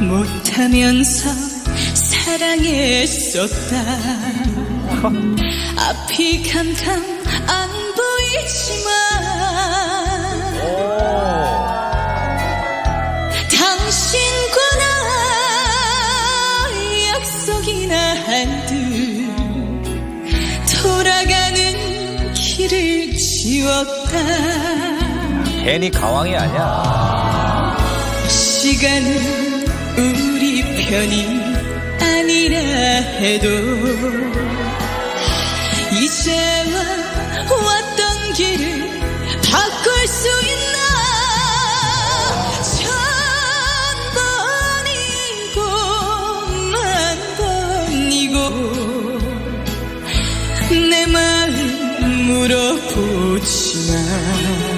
못하면서 사랑했었다 앞이 감당 안 보이지만 당신과 나 약속이나 한듯 돌아가는 길을 지웠다 괜히 가왕이 아니야. 시간은 우리 편이 아니라 해도 이제와 왔던 길을 바꿀 수 있나? 천번이고 만번이고 내 마음 물어보지 마